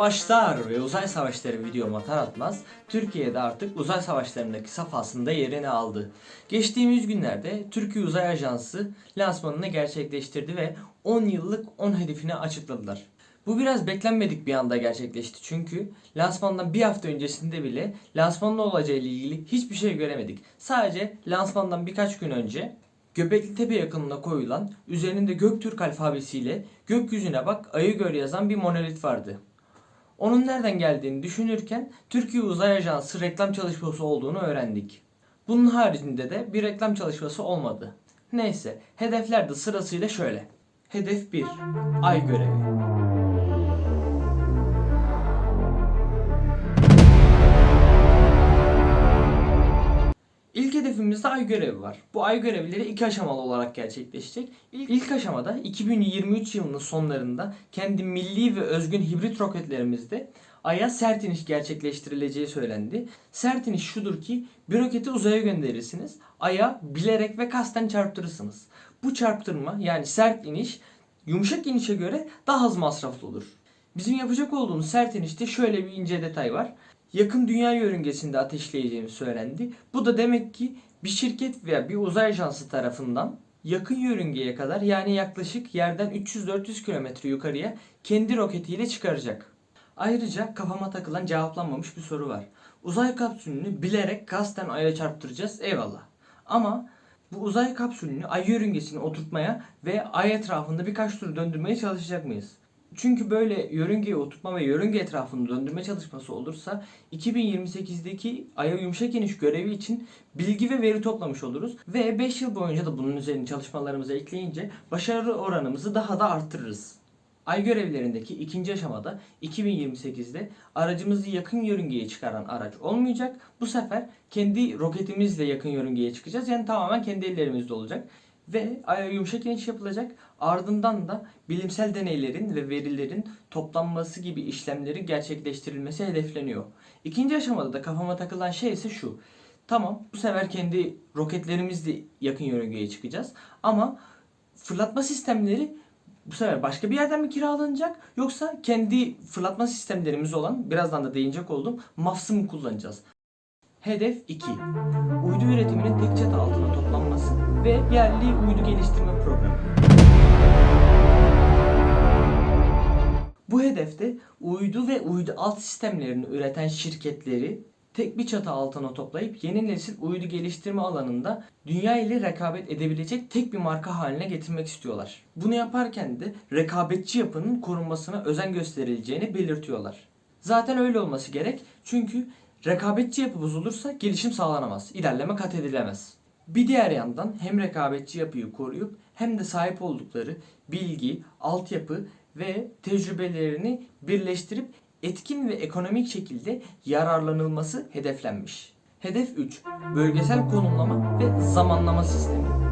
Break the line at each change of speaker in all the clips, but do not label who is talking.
Savaşlar ve uzay savaşları videom atar atmaz Türkiye'de artık uzay savaşlarındaki safhasında yerini aldı. Geçtiğimiz günlerde Türkiye Uzay Ajansı lansmanını gerçekleştirdi ve 10 yıllık 10 hedefini açıkladılar. Bu biraz beklenmedik bir anda gerçekleşti çünkü lansmandan bir hafta öncesinde bile lansmanın olacağı ile ilgili hiçbir şey göremedik. Sadece lansmandan birkaç gün önce Göbekli Tepe yakınına koyulan üzerinde Göktürk alfabesiyle gökyüzüne bak ayı gör yazan bir monolit vardı. Onun nereden geldiğini düşünürken Türkiye Uzay Ajansı reklam çalışması olduğunu öğrendik. Bunun haricinde de bir reklam çalışması olmadı. Neyse, hedefler de sırasıyla şöyle. Hedef 1. Ay görevi. Hedefimizde ay görevi var. Bu ay görevleri iki aşamalı olarak gerçekleşecek. İlk, ilk aşamada 2023 yılının sonlarında kendi milli ve özgün hibrit roketlerimizde Ay'a sert iniş gerçekleştirileceği söylendi. Sert iniş şudur ki bir roketi uzaya gönderirsiniz. Ay'a bilerek ve kasten çarptırırsınız. Bu çarptırma yani sert iniş yumuşak inişe göre daha az masraflı olur. Bizim yapacak olduğumuz sert inişte şöyle bir ince detay var yakın dünya yörüngesinde ateşleyeceğimiz söylendi. Bu da demek ki bir şirket veya bir uzay ajansı tarafından yakın yörüngeye kadar yani yaklaşık yerden 300-400 kilometre yukarıya kendi roketiyle çıkaracak. Ayrıca kafama takılan cevaplanmamış bir soru var. Uzay kapsülünü bilerek kasten aya çarptıracağız eyvallah. Ama bu uzay kapsülünü ay yörüngesine oturtmaya ve ay etrafında birkaç tur döndürmeye çalışacak mıyız? Çünkü böyle yörüngeye oturtma ve yörünge etrafını döndürme çalışması olursa 2028'deki Ay'a yumuşak iniş görevi için bilgi ve veri toplamış oluruz. Ve 5 yıl boyunca da bunun üzerine çalışmalarımızı ekleyince başarı oranımızı daha da arttırırız. Ay görevlerindeki ikinci aşamada 2028'de aracımızı yakın yörüngeye çıkaran araç olmayacak. Bu sefer kendi roketimizle yakın yörüngeye çıkacağız. Yani tamamen kendi ellerimizde olacak ve aya yumuşak iniş yapılacak. Ardından da bilimsel deneylerin ve verilerin toplanması gibi işlemlerin gerçekleştirilmesi hedefleniyor. İkinci aşamada da kafama takılan şey ise şu. Tamam bu sefer kendi roketlerimizle yakın yörüngeye çıkacağız ama fırlatma sistemleri bu sefer başka bir yerden mi kiralanacak yoksa kendi fırlatma sistemlerimiz olan birazdan da değinecek olduğum MAFS'ı mı kullanacağız? Hedef 2. Uydu üretiminin tek çatı altına toplanması ve yerli uydu geliştirme programı. Bu hedefte uydu ve uydu alt sistemlerini üreten şirketleri tek bir çatı altına toplayıp yeni nesil uydu geliştirme alanında dünya ile rekabet edebilecek tek bir marka haline getirmek istiyorlar. Bunu yaparken de rekabetçi yapının korunmasına özen gösterileceğini belirtiyorlar. Zaten öyle olması gerek çünkü rekabetçi yapı bozulursa gelişim sağlanamaz, ilerleme kat edilemez. Bir diğer yandan hem rekabetçi yapıyı koruyup hem de sahip oldukları bilgi, altyapı ve tecrübelerini birleştirip etkin ve ekonomik şekilde yararlanılması hedeflenmiş. Hedef 3. Bölgesel konumlama ve zamanlama sistemi.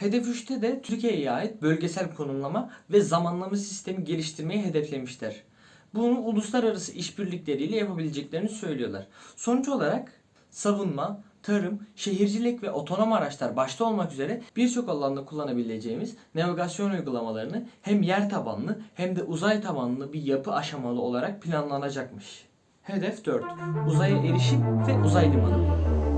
Hedef 3'te de Türkiye'ye ait bölgesel konumlama ve zamanlama sistemi geliştirmeyi hedeflemişler. Bunu uluslararası işbirlikleriyle yapabileceklerini söylüyorlar. Sonuç olarak savunma, tarım, şehircilik ve otonom araçlar başta olmak üzere birçok alanda kullanabileceğimiz navigasyon uygulamalarını hem yer tabanlı hem de uzay tabanlı bir yapı aşamalı olarak planlanacakmış. Hedef 4. Uzaya erişim ve uzay limanı.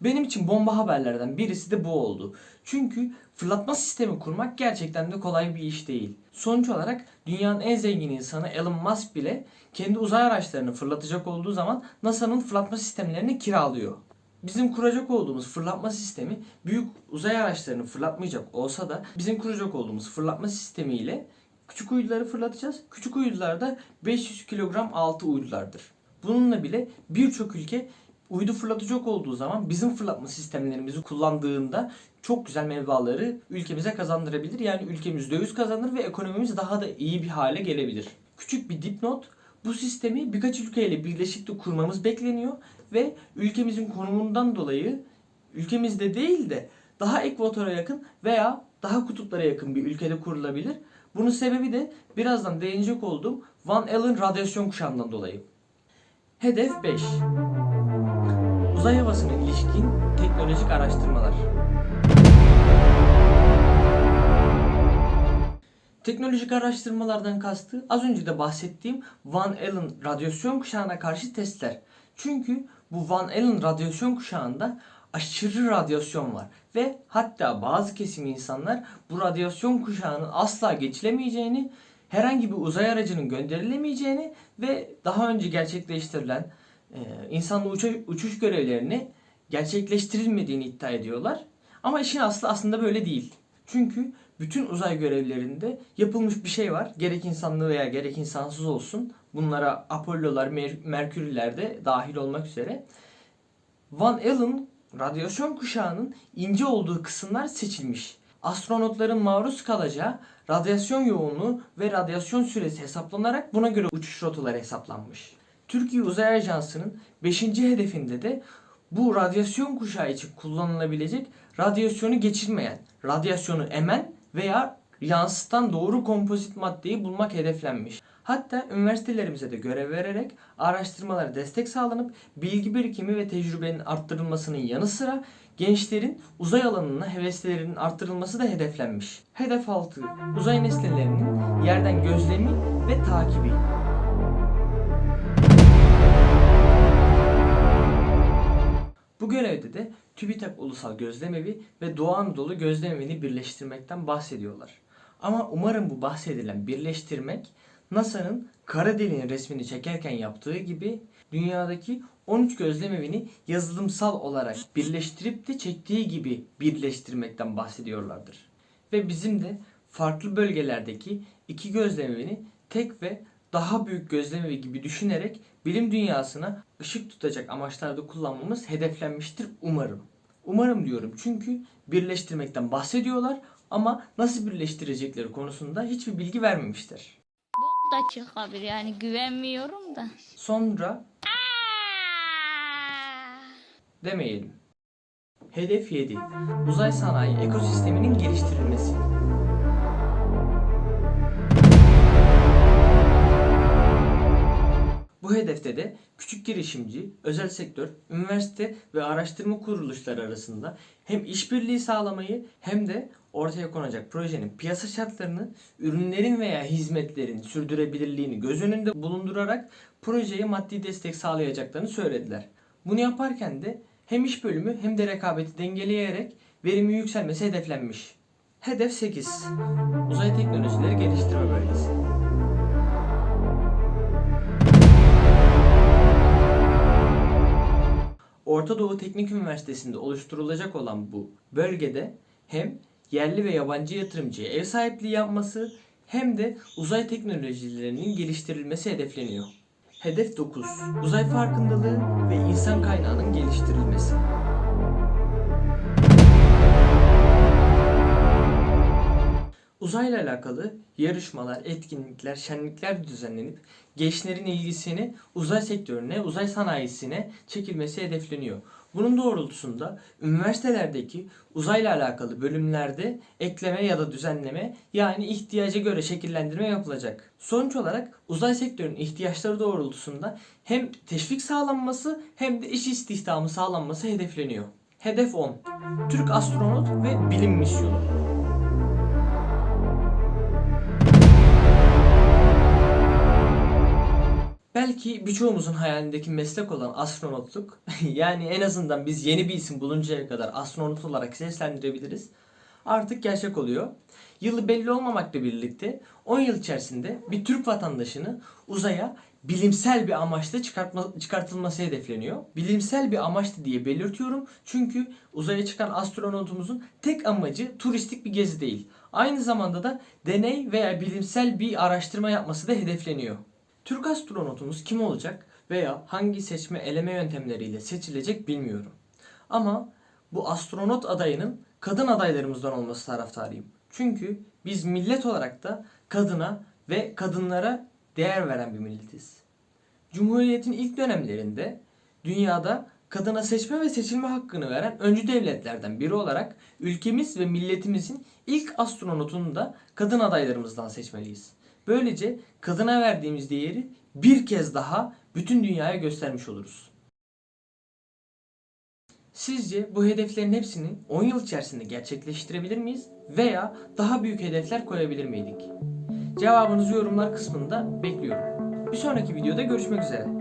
Benim için bomba haberlerden birisi de bu oldu. Çünkü fırlatma sistemi kurmak gerçekten de kolay bir iş değil. Sonuç olarak dünyanın en zengin insanı Elon Musk bile kendi uzay araçlarını fırlatacak olduğu zaman NASA'nın fırlatma sistemlerini kiralıyor. Bizim kuracak olduğumuz fırlatma sistemi büyük uzay araçlarını fırlatmayacak olsa da bizim kuracak olduğumuz fırlatma sistemiyle küçük uyduları fırlatacağız. Küçük uydular da 500 kilogram altı uydulardır. Bununla bile birçok ülke uydu fırlatacak olduğu zaman bizim fırlatma sistemlerimizi kullandığında çok güzel mevvaları ülkemize kazandırabilir. Yani ülkemiz döviz kazanır ve ekonomimiz daha da iyi bir hale gelebilir. Küçük bir dipnot bu sistemi birkaç ülkeyle birleşikte kurmamız bekleniyor ve ülkemizin konumundan dolayı ülkemizde değil de daha ekvatora yakın veya daha kutuplara yakın bir ülkede kurulabilir. Bunun sebebi de birazdan değinecek olduğum Van Allen radyasyon kuşağından dolayı. Hedef 5. Uzay havasına ilişkin teknolojik araştırmalar. Teknolojik araştırmalardan kastı az önce de bahsettiğim Van Allen radyasyon kuşağına karşı testler. Çünkü bu Van Allen radyasyon kuşağında aşırı radyasyon var ve hatta bazı kesim insanlar bu radyasyon kuşağının asla geçilemeyeceğini, herhangi bir uzay aracının gönderilemeyeceğini ve daha önce gerçekleştirilen e, insanlı uça- uçuş görevlerini gerçekleştirilmediğini iddia ediyorlar. Ama işin aslı aslında böyle değil. Çünkü bütün uzay görevlerinde yapılmış bir şey var. Gerek insanlı veya gerek insansız olsun. Bunlara Apollo'lar, Mer- Merkür'ler de dahil olmak üzere. Van Allen radyasyon kuşağının ince olduğu kısımlar seçilmiş. Astronotların maruz kalacağı radyasyon yoğunluğu ve radyasyon süresi hesaplanarak buna göre uçuş rotaları hesaplanmış. Türkiye Uzay Ajansı'nın 5. hedefinde de bu radyasyon kuşağı için kullanılabilecek radyasyonu geçirmeyen, radyasyonu emen veya yansıtan doğru kompozit maddeyi bulmak hedeflenmiş. Hatta üniversitelerimize de görev vererek araştırmalara destek sağlanıp bilgi birikimi ve tecrübenin arttırılmasının yanı sıra gençlerin uzay alanına heveslerinin arttırılması da hedeflenmiş. Hedef 6. Uzay nesnelerinin yerden gözlemi ve takibi. TÜBİTAK Ulusal Gözlemevi ve Doğu Anadolu Gözlemevi'ni birleştirmekten bahsediyorlar. Ama umarım bu bahsedilen birleştirmek NASA'nın kara deliğin resmini çekerken yaptığı gibi dünyadaki 13 gözlemevini yazılımsal olarak birleştirip de çektiği gibi birleştirmekten bahsediyorlardır. Ve bizim de farklı bölgelerdeki iki gözlemevini tek ve daha büyük gözlemevi gibi düşünerek bilim dünyasına ışık tutacak amaçlarda kullanmamız hedeflenmiştir umarım. Umarım diyorum çünkü birleştirmekten bahsediyorlar ama nasıl birleştirecekleri konusunda hiçbir bilgi vermemişler.
Bok da çıkabilir yani güvenmiyorum da.
Sonra demeyelim. Hedef 7. Uzay sanayi ekosisteminin geliştirilmesi. Bu hedefte de küçük girişimci, özel sektör, üniversite ve araştırma kuruluşları arasında hem işbirliği sağlamayı hem de ortaya konacak projenin piyasa şartlarını, ürünlerin veya hizmetlerin sürdürülebilirliğini göz önünde bulundurarak projeye maddi destek sağlayacaklarını söylediler. Bunu yaparken de hem iş bölümü hem de rekabeti dengeleyerek verimi yükselmesi hedeflenmiş. Hedef 8. Uzay Teknolojileri Geliştirme Bölgesi. Orta Doğu Teknik Üniversitesi'nde oluşturulacak olan bu bölgede hem yerli ve yabancı yatırımcıya ev sahipliği yapması hem de uzay teknolojilerinin geliştirilmesi hedefleniyor. Hedef 9. Uzay farkındalığı ve insan kaynağının geliştirilmesi. Uzayla alakalı yarışmalar, etkinlikler, şenlikler düzenlenip gençlerin ilgisini uzay sektörüne, uzay sanayisine çekilmesi hedefleniyor. Bunun doğrultusunda üniversitelerdeki uzayla alakalı bölümlerde ekleme ya da düzenleme yani ihtiyaca göre şekillendirme yapılacak. Sonuç olarak uzay sektörünün ihtiyaçları doğrultusunda hem teşvik sağlanması hem de iş istihdamı sağlanması hedefleniyor. Hedef 10. Türk astronot ve bilim misyonu. Belki birçoğumuzun hayalindeki meslek olan astronotluk, yani en azından biz yeni bir isim buluncaya kadar astronot olarak seslendirebiliriz, artık gerçek oluyor. Yılı belli olmamakla birlikte 10 yıl içerisinde bir Türk vatandaşını uzaya bilimsel bir amaçla çıkartma, çıkartılması hedefleniyor. Bilimsel bir amaçlı diye belirtiyorum çünkü uzaya çıkan astronotumuzun tek amacı turistik bir gezi değil. Aynı zamanda da deney veya bilimsel bir araştırma yapması da hedefleniyor. Türk astronotumuz kim olacak veya hangi seçme eleme yöntemleriyle seçilecek bilmiyorum. Ama bu astronot adayının kadın adaylarımızdan olması taraftarıyım. Çünkü biz millet olarak da kadına ve kadınlara değer veren bir milletiz. Cumhuriyetin ilk dönemlerinde dünyada kadına seçme ve seçilme hakkını veren öncü devletlerden biri olarak ülkemiz ve milletimizin ilk astronotunu da kadın adaylarımızdan seçmeliyiz. Böylece kadına verdiğimiz değeri bir kez daha bütün dünyaya göstermiş oluruz. Sizce bu hedeflerin hepsini 10 yıl içerisinde gerçekleştirebilir miyiz? Veya daha büyük hedefler koyabilir miydik? Cevabınızı yorumlar kısmında bekliyorum. Bir sonraki videoda görüşmek üzere.